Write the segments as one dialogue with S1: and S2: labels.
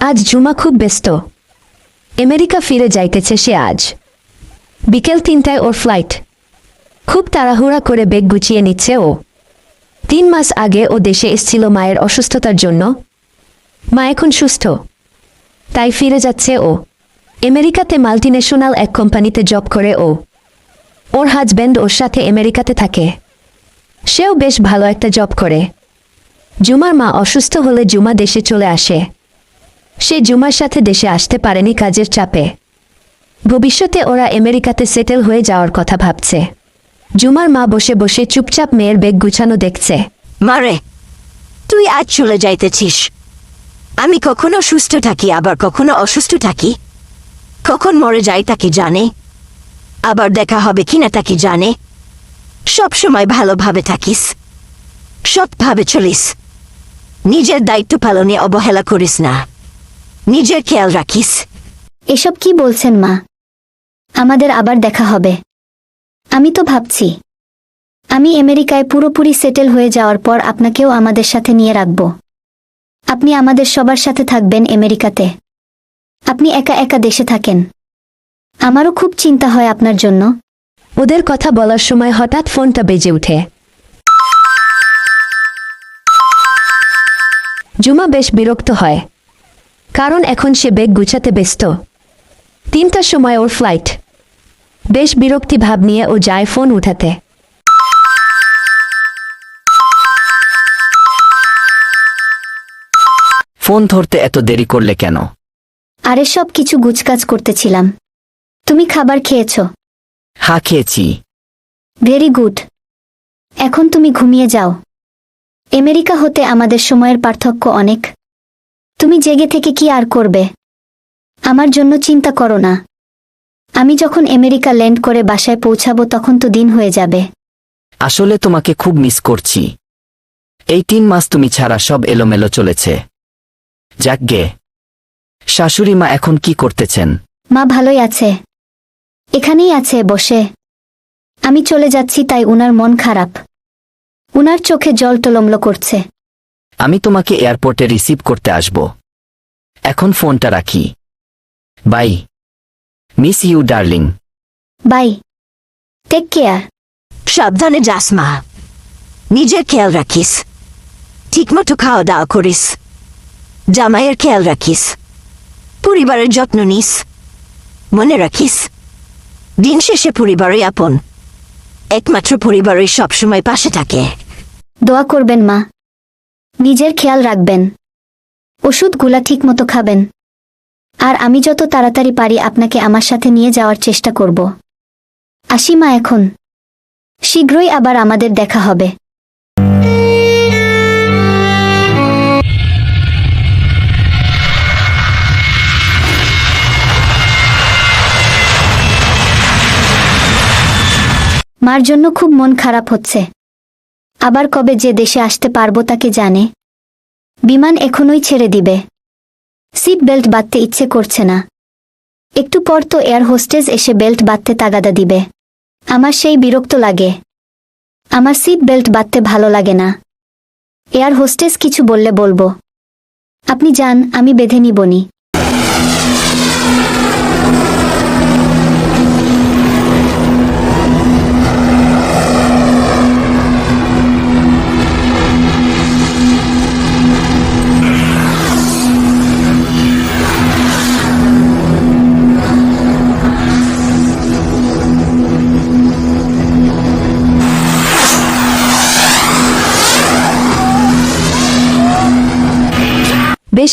S1: আজ জুমা খুব ব্যস্ত। আমেরিকা ফিরে যাইতেছে সে আজ। বিকেল তিনটায় ওর ফ্লাইট খুব তাড়াহুড়া করে বেগ গুছিয়ে নিচ্ছে ও। তিন মাস আগে ও দেশে এসেছিল মায়ের অসুস্থতার জন্য। মা এখন সুস্থ। তাই ফিরে যাচ্ছে ও। আমেরিকাতে মাল্টিন্যাশনাল এক কোম্পানিতে জব করে ও। ওর হাজব্যান্ড ওর সাথে আমেরিকাতে থাকে। সেও বেশ ভালো একটা জব করে। জুমার মা অসুস্থ হলে জুমা দেশে চলে আসে। সে জুমার সাথে দেশে আসতে পারেনি কাজের চাপে। ভবিষ্যতে ওরা আমেরিকাতে সেটেল হয়ে যাওয়ার কথা ভাবছে। জুমার মা বসে বসে চুপচাপ মেয়ের বেগ গুছানো দেখছে।
S2: মারে, তুই আজ চলে যাইতেছিস। আমি কখনো সুস্থ থাকি, আবার কখনো অসুস্থ থাকি। কখন মরে যাই তাকে জানে? আবার দেখা হবে কিনা তাকে জানে? সব সময় ভালোভাবে থাকিস। সৎভাবে চলিস। নিজের দায়িত্ব পালনে অবহেলা করিস না। নিজের খেয়াল রাখিস।
S3: এসব কি বলছেন মা? আমাদের আবার দেখা হবে। আমি তো ভাবছি আমি আমেরিকায় পুরোপুরি সেটেল হয়ে যাওয়ার পর আপনাকেও আমাদের সাথে নিয়ে রাখব। আপনি আমাদের সবার সাথে থাকবেন আমেরিকাতে। আপনি একা একা দেশে থাকেন। আমারও খুব চিন্তা হয় আপনার জন্য।
S1: ওদের কথা বলার সময় হঠাৎ ফোনটা বেজে ওঠে। জুমা বেশ বিরক্ত হয়। কারণ এখন সে বেগ গুছাতে ব্যস্ত। তিনটার সময় ওর ফ্লাইট বেশ বিরক্তি ভাব নিয়ে ও যায় ফোন উঠাতে।
S4: ফোন ধরতে এত দেরি করলে কেন?
S3: আরে সব কিছু গুছকাজ করতেছিলাম। তুমি খাবার খেয়েছ?
S4: হা খেয়েছি।
S3: ভেরি গুড এখন তুমি ঘুমিয়ে যাও। আমেরিকা হতে আমাদের সময়ের পার্থক্য অনেক। তুমি জেগে থেকে কি আর করবে? আমার জন্য চিন্তা করো না। আমি যখন আমেরিকা ল্যান্ড করে বাসায় পৌঁছাবো তখন তো দিন হয়ে যাবে।
S4: আসলে তোমাকে খুব মিস করছি। এই তিন মাস তুমি ছাড়া সব এলোমেলো চলেছে। যাকগে শাশুড়ি মা এখন কি করতেছেন?
S3: মা ভালোই আছে। এখানেই আছে বসে। আমি চলে যাচ্ছি তাই উনার মন খারাপ। উনার চোখে জল টলমল করছে।
S4: আমি তোমাকে এয়ারপোর্টে রিসিভ করতে আসব। এখন ফোনটা রাখি। Bye. Miss you darling.
S3: Bye. Take care.
S2: সাবধানে যাস মা। নিজের খেয়াল রাখিস। ঠিকমতো খাওয়া দাওয়া করিস। জামাইয়ের খেয়াল রাখিস। পরিবারের যত্ন নিস। মনে রাখিস দিন শেষে পরিবারই আপন। একমাত্র পরিবারই সবসময় পাশে থাকে।
S3: দোয়া করবেন মা। নিজের খেয়াল রাখবেন। ওষুধগুলা ঠিকমতো খাবেন। আর আমি যত তাড়াতাড়ি পারি আপনাকে আমার সাথে নিয়ে যাওয়ার চেষ্টা করব। আসি মা এখন। শীঘ্রই আবার আমাদের দেখা হবে। মার জন্য খুব মন খারাপ হচ্ছে। আবার কবে যে দেশে আসতে পারব তাকে জানে? বিমান এখনই ছেড়ে দিবে। সিট বেল্ট বাঁধতে ইচ্ছে করছে না। একটু পর তো এয়ার হোস্টেজ এসে বেল্ট বাঁধতে তাগাদা দিবে। আমার সেই বিরক্ত লাগে। আমার সিট বেল্ট বাঁধতে ভালো লাগে না। এয়ার হোস্টেস কিছু বললে বলব। আপনি যান, আমি বেঁধে নিবনি।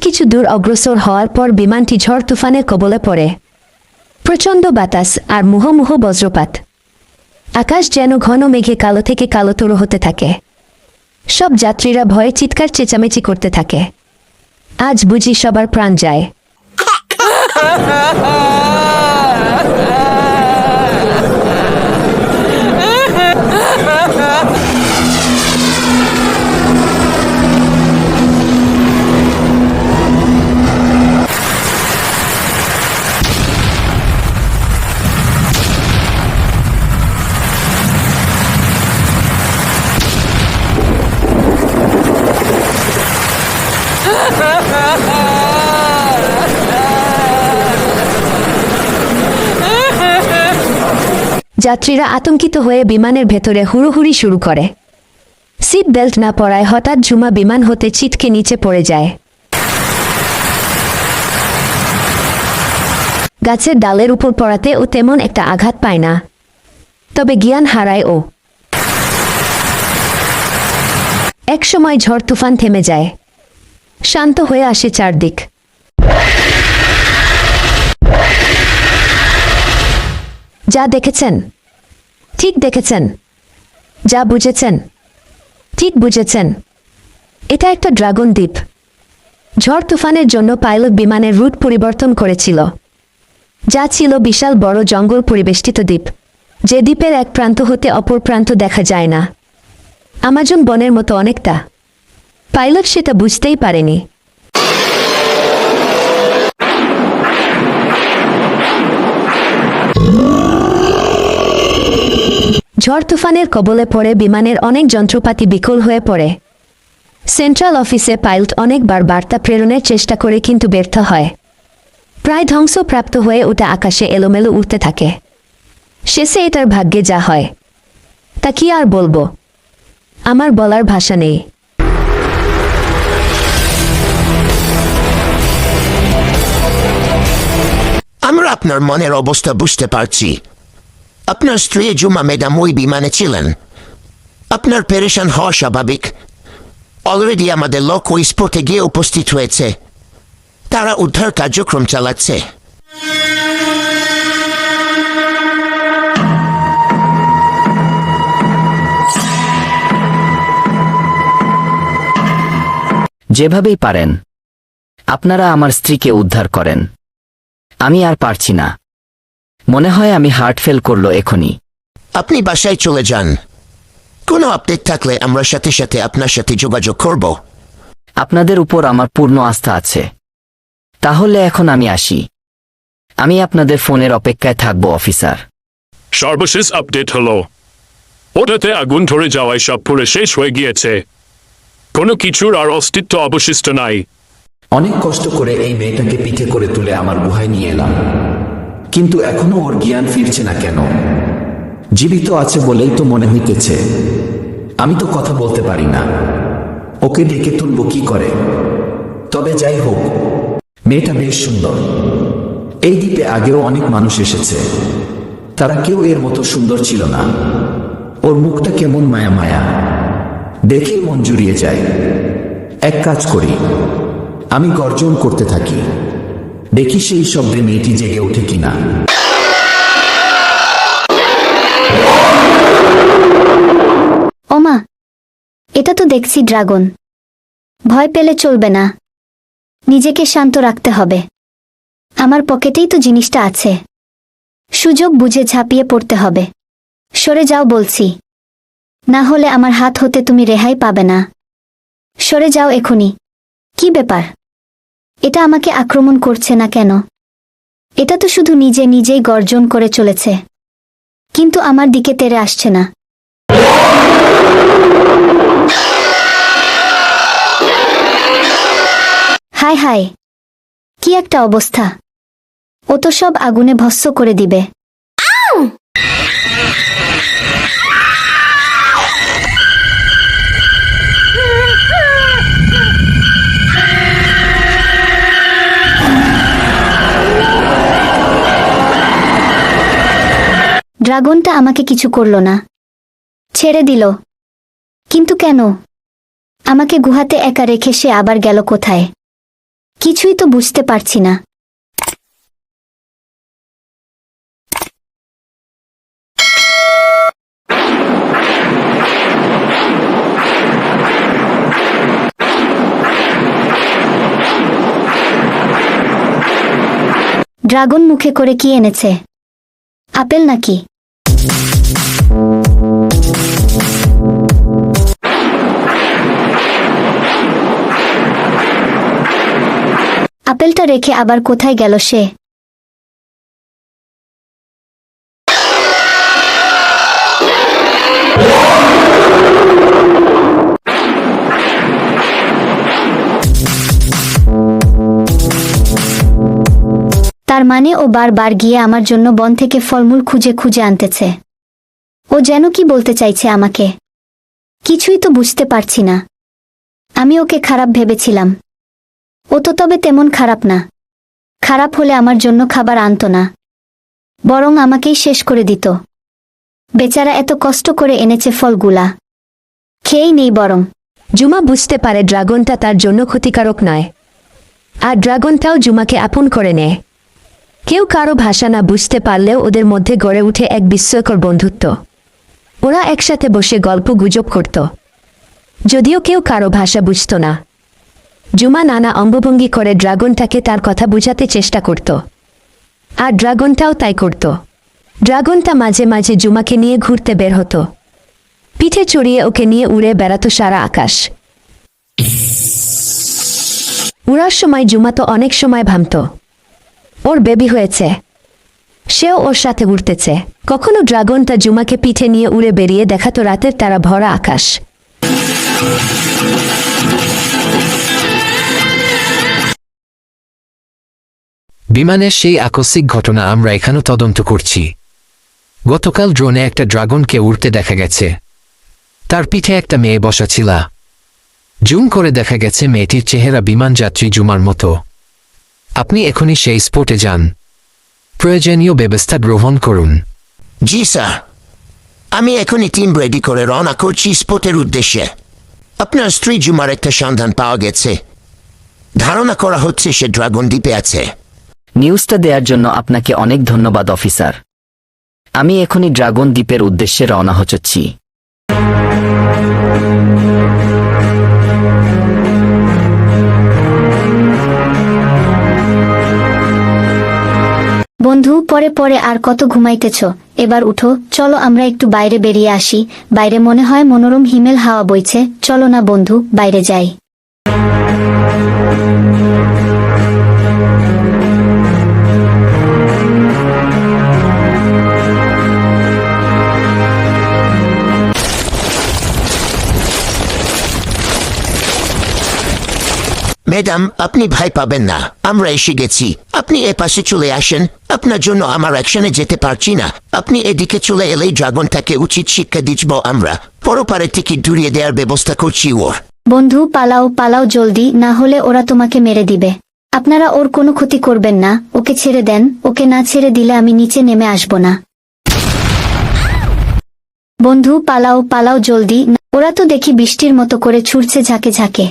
S1: কিছু দূর অগ্রসর হওয়ার পর বিমানটি ঝড় তুফানের কবলে পড়ে। প্রচণ্ড বাতাস আর মুহমুহ বজ্রপাত। আকাশ যেন ঘন মেঘে কালো থেকে কালোতর হতে থাকে। সব যাত্রীরা ভয়ে চিৎকার চেঁচামেচি করতে থাকে। আজ বুঝি সবার প্রাণ যায়। যাত্রীরা আতঙ্কিত হয়ে বিমানের ভেতরে হুড়োহুড়ি শুরু করে। সিট বেল্ট না পরায় হঠাৎ ঝুমা বিমান হতে ছিটকে নিচে পড়ে যায়। গাছের ডালের উপর পড়াতে ও তেমন একটা আঘাত পায় না। তবে জ্ঞান হারায় ও। একসময় ঝড় তুফান থেমে যায়। শান্ত হয়ে আসে চারদিক। যা দেখেছেন, ঠিক দেখেছেন, যা বুঝেছেন, ঠিক বুঝেছেন। এটা একটা ড্রাগন দ্বীপ। ঝড় তুফানের জন্য পাইলট বিমানের রুট পরিবর্তন করেছিল, যা ছিল বিশাল বড় জঙ্গল পরিবেষ্টিত দ্বীপ, যে দ্বীপের এক প্রান্ত হতে অপর প্রান্ত দেখা যায় না। আমাজন বনের মতো অনেকটা। পাইলট সেটা বুঝতেই পারেনি। ঝড় তুফানের কবলে পড়ে বিমানের অনেক যন্ত্রপাতি বিকল হয়ে পড়ে। সেন্ট্রাল অফিসে পাইলট অনেকবার বার্তা প্রেরণের চেষ্টা করে কিন্তু ব্যর্থ হয়। প্রায় ধ্বংসপ্রাপ্ত হয়ে ওটা আকাশে এলোমেলো উঠতে থাকে। শেষে এটার ভাগ্যে যা হয়, তা কি আর বলব? আমার বলার ভাষা নেই।
S5: আমরা আপনার মনের অবস্থা বুঝতে পারছি। আপনার স্ত্রী জুমা ম্যাডাম ওই বিমানে ছিলেন আপনার পেরেশান হওয়া স্বাভাবিক অলরেডি আমাদের লোক ওই স্পটে গিয়ে উপস্থিত হয়েছে তারা উদ্ধার কার্যক্রম চালাচ্ছে
S4: যেভাবেই পারেন আপনারা আমার স্ত্রীকে উদ্ধার করেন আমি আর পারছি না মনে হয় আমি হার্ট ফেল করল এখনই।
S5: আপনি বাসায় চলে যান। কোনো আপডেট থাকলে আমরা সাথে সাথে আপনার সাথে যোগাযোগ করব।
S4: আপনাদের উপর আমার পূর্ণ আস্থা আছে। তাহলে এখন আমি আসি। আমি আপনাদের ফোনের অপেক্ষায় থাকব অফিসার।
S6: সর্বশেষ আপডেট হলো। ওটাতে আগুন ধরে যাওয়ায় সব পুরে শেষ হয়ে গিয়েছে। কোনো কিছুর আর অস্তিত্ব অবশিষ্ট নাই।
S7: অনেক কষ্ট করে এই মেয়েটাকে পিঠে করে তুলে আমার গুহায় নিয়ে এলাম। কিন্তু এখনও ওর জ্ঞান ফিরছে না কেন? জীবিত আছে বলেই তো মনে হইতেছে। আমি তো কথা বলতে পারি না। ওকে ডেকে তুলব কি করে? তবে যাই হোক, মেয়েটা বেশ সুন্দর। এই দ্বীপে আগেও অনেক মানুষ এসেছে। তারা কেউ এর মতো সুন্দর ছিল না। ওর মুখটা কেমন মায়া মায়া। দেখে মন জুড়িয়ে যায়। এক কাজ করি, আমি গর্জন করতে থাকি। দেখি সেই শব্দে মেয়েটি জেগে ওঠে কিনা।
S3: ওমা, এটা তো দেখছি ড্রাগন। ভয় পেলে চলবে না। নিজেকে শান্ত রাখতে হবে। আমার পকেটেই তো জিনিসটা আছে। সুযোগ বুঝে ঝাঁপিয়ে পড়তে হবে। সরে যাও বলছি। না হলে আমার হাত হতে তুমি রেহাই পাবে না। সরে যাও এখনই কি ব্যাপার? এটা আমাকে আক্রমণ করছে না কেন? এটা তো শুধু নিজে নিজেই গর্জন করে চলেছে। কিন্তু আমার দিকে তেরে আসছে না। হায় হায়, কি একটা অবস্থা। ও তো সব আগুনে ভস্য করে দিবে। ড্রাগনটা আমাকে কিছু করল না। ছেড়ে দিল। কিন্তু কেন? আমাকে গুহাতে একা রেখে সে আবার গেল কোথায়? কিছুই তো বুঝতে পারছি না। ড্রাগন মুখে করে কি এনেছে? আপেল নাকি? আপেলটা রেখে আবার কোথায় গেল সে? মানে ও বারবার গিয়ে আমার জন্য বন থেকে ফলমূল খুঁজে খুঁজে আনতেছে। ও যেন কি বলতে চাইছে আমাকে। কিছুই তো বুঝতে পারছি না। আমি ওকে খারাপ ভেবেছিলাম। ও তো তবে তেমন খারাপ না। খারাপ হলে আমার জন্য খাবার আনতো না। বরং আমাকেই শেষ করে দিত। বেচারা এত কষ্ট করে এনেছে ফলগুলা। খেয়েই নেই বরং।
S1: জুমা বুঝতে পারে ড্রাগনটা তার জন্য ক্ষতিকারক নয়। আর ড্রাগনটাও জুমাকে আপন করে নেয়। কেউ কারও ভাষা না বুঝতে পারলেও ওদের মধ্যে গড়ে উঠে এক বিস্ময়কর বন্ধুত্ব। ওরা একসাথে বসে গল্প গুজব করত। যদিও কেউ কারও ভাষা বুঝত না। জুমা নানা অঙ্গভঙ্গি করে ড্রাগনটাকে তার কথা বুঝাতে চেষ্টা করত। আর ড্রাগনটাও তাই করত। ড্রাগনটা মাঝে মাঝে জুমাকে নিয়ে ঘুরতে বের হতো। পিঠে চড়িয়ে ওকে নিয়ে উড়ে বেড়াতো সারা আকাশ। উড়ার সময় জুমা তো অনেক সময় ভামত। ওর বেবি হয়েছে। সেও ওর সাথে উঠতেছে কখনো ড্রাগনটা জুমাকে পিঠে নিয়ে উড়ে বেরিয়ে দেখাতো রাতের তারা ভরা আকাশ।
S8: বিমানের সেই আকস্মিক ঘটনা আমরা এখানেও তদন্ত করছি। গতকাল ড্রোনে একটা ড্রাগনকে উড়তে দেখা গেছে। তার পিঠে একটা মেয়ে বসা ছিল। জুম করে দেখা গেছে মেয়েটির চেহারা বিমানযাত্রী জুমার মতো। আপনি এখনই সেই স্পটে যান। প্রয়োজনীয় ব্যবস্থা গ্রহণ করুন।
S5: জি স্যার। আমি এখনই টিম রেডি করে রওনা করছি স্পটের উদ্দেশ্যে। আপনার স্ত্রী জুমার একটা সন্ধান পাওয়া গেছে। ধারণা করা হচ্ছে সে ড্রাগন দ্বীপে আছে।
S4: নিউজটা দেওয়ার জন্য আপনাকে অনেক ধন্যবাদ অফিসার। আমি এখনই ড্রাগন দ্বীপের উদ্দেশ্যে রওনা হচ্ছি।
S3: বন্ধু, পরে পরে আর কত ঘুমাইতেছ? এবার উঠো, চলো আমরা একটু বাইরে বেরিয়ে আসি। বাইরে মনে হয় মনোরম হিমেল হাওয়া বইছে। চলো না বন্ধু, বাইরে যাই।
S5: ম্যাডাম, আপনি ভয় পাবেন না। আমরা এসে গেছি। আপনি এ পাশে চলে আসেন। আপনার জন্য আমার অ্যাকশনে যেতে পারছি না। আপনি এদিকে চলে এলেই ড্রাগনটাকে উচিত শিক্ষা দিচ্ব আমরা। পরপারে টিকিট দূরিয়ে দেওয়ার ব্যবস্থা করছি ওর।
S3: বন্ধু, পালাও পালাও জলদি, না হলে ওরা তোমাকে মেরে দিবে। আপনারা ওর কোনো ক্ষতি করবেন না। ওকে ছেড়ে দেন। ওকে না ছেড়ে দিলে আমি নিচে নেমে আসব না। বন্ধু, পালাও পালাও জলদি ওরা তো দেখি বৃষ্টির মতো করে ছুটছে ঝাঁকে ঝাঁকে।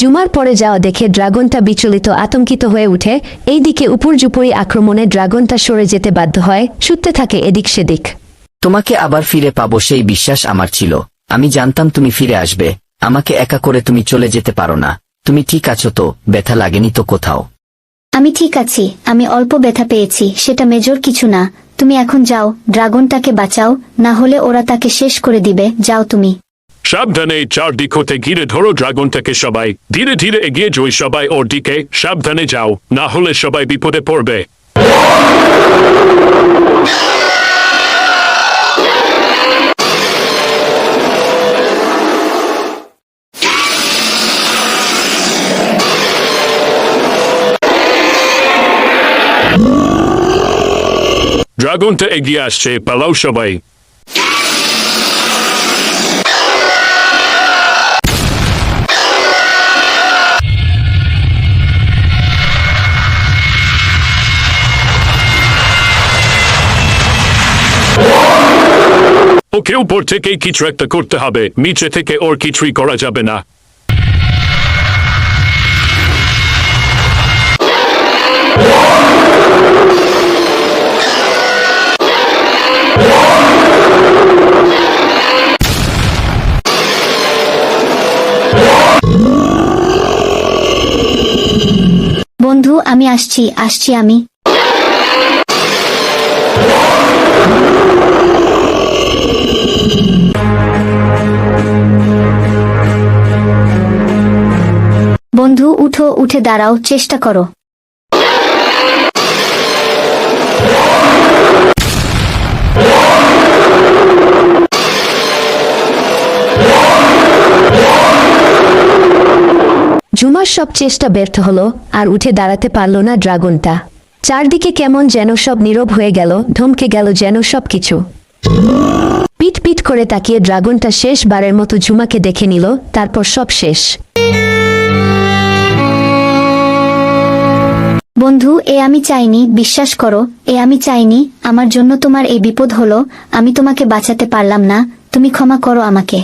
S1: জুমার পরে যাওয়া দেখে ড্রাগনটা বিচলিত আতঙ্কিত হয়ে উঠে। এইদিকে উপর্যুপরি আক্রমণে ড্রাগনটা সরে যেতে বাধ্য হয়। ছুটতে থাকে এদিক সেদিক।
S4: তোমাকে আবার ফিরে পাবো সেই বিশ্বাস আমার ছিল। আমি জানতাম তুমি ফিরে আসবে। আমাকে একা করে তুমি চলে যেতে পারো না। তুমি ঠিক আছো তো? ব্যথা লাগেনি তো কোথাও?
S3: আমি ঠিক আছি। আমি অল্প ব্যথা পেয়েছি। সেটা মেজর কিছু না। তুমি এখন যাও। ড্রাগনটাকে বাঁচাও। না হলে ওরা তাকে শেষ করে দিবে। যাও তুমি।
S6: সাবধানে চারদিক হতে ঘিরে ধরো ড্রাগনটাকে সবাই। ধীরে ধীরে এগিয়ে যাই সবাই ওর দিকে সাবধানে যাও, না হলে সবাই বিপদে পড়বে। ড্রাগনটা এগিয়ে আসছে, পালাও সবাই। ওকে উপর থেকে কিছু একটা করতে হবে। নিচে থেকে ওর কিছুই করা যাবে না।
S3: বন্ধু, আমি আসছি আসছি আমি। বন্ধু, উঠো, উঠে দাঁড়াও, চেষ্টা করো।
S1: ঝুমার সব চেষ্টা ব্যর্থ হলো, আর উঠে দাঁড়াতে পারল না ড্রাগনটা। চারদিকে কেমন যেন সব নীরব হয়ে গেল, ধমকে গেল যেন সব কিছু। পিট পিট করে তাকিয়ে ড্রাগনটা শেষবারের মতো ঝুমাকে দেখে নিল, তারপর সব শেষ।
S3: বন্ধু, এ আমি চাইনি, বিশ্বাস করো, এ আমি চাইনি, আমার জন্য তোমার এই বিপদ হলো, আমি তোমাকে বাঁচাতে পারলাম না, তুমি ক্ষমা করো আমাকে।